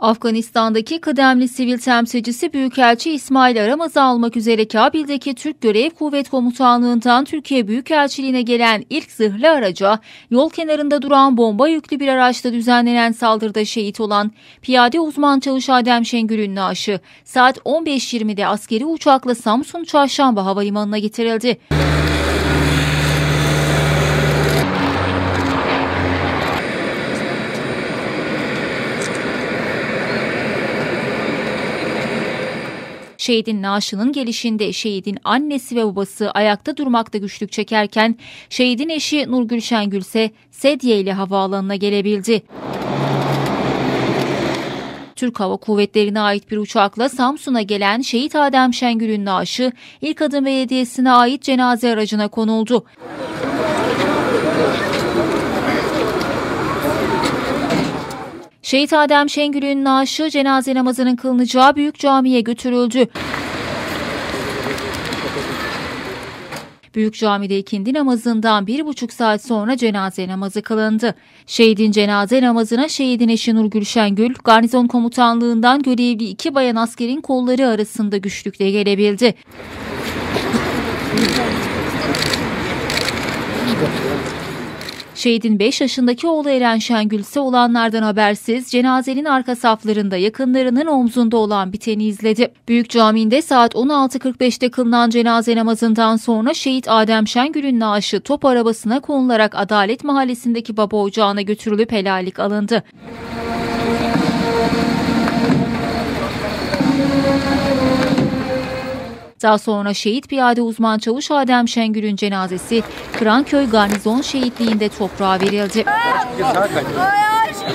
Afganistan'daki kıdemli sivil temsilcisi Büyükelçi İsmail Aramaz'ı almak üzere Kabil'deki Türk Görev Kuvvet Komutanlığı'ndan Türkiye Büyükelçiliğine gelen ilk zırhlı araca yol kenarında duran bomba yüklü bir araçta düzenlenen saldırıda şehit olan piyade uzman çavuş Adem Şengül'ün naaşı saat 15.20'de askeri uçakla Samsun Çarşamba Havalimanı'na getirildi. Şehidin naaşının gelişinde şehidin annesi ve babası ayakta durmakta güçlük çekerken şehidin eşi Nurgül Şengül ise sedye ile havaalanına gelebildi. Türk Hava Kuvvetleri'ne ait bir uçakla Samsun'a gelen şehit Adem Şengül'ün naaşı İlk Adım Belediyesi'ne ait cenaze aracına konuldu. Şehit Adem Şengül'ün naaşı cenaze namazının kılınacağı büyük camiye götürüldü. Büyük camide ikindi namazından bir buçuk saat sonra cenaze namazı kılındı. Şehidin cenaze namazına şehidin eşi Nurgül Şengül, garnizon komutanlığından görevli iki bayan askerin kolları arasında güçlükle gelebildi. Şehidin 5 yaşındaki oğlu Eren Şengül ise olanlardan habersiz cenazenin arka saflarında yakınlarının omzunda olan biteni izledi. Büyük Camii'nde saat 16.45'te kılınan cenaze namazından sonra şehit Adem Şengül'ün naaşı top arabasına konularak Adalet Mahallesi'ndeki baba ocağına götürülüp helallik alındı. Daha sonra şehit piyade uzman çavuş Adem Şengül'ün cenazesi Kıranköy Garnizon Şehitliği'nde toprağa verildi. Ay aşkım! Ay! Ay aşkım!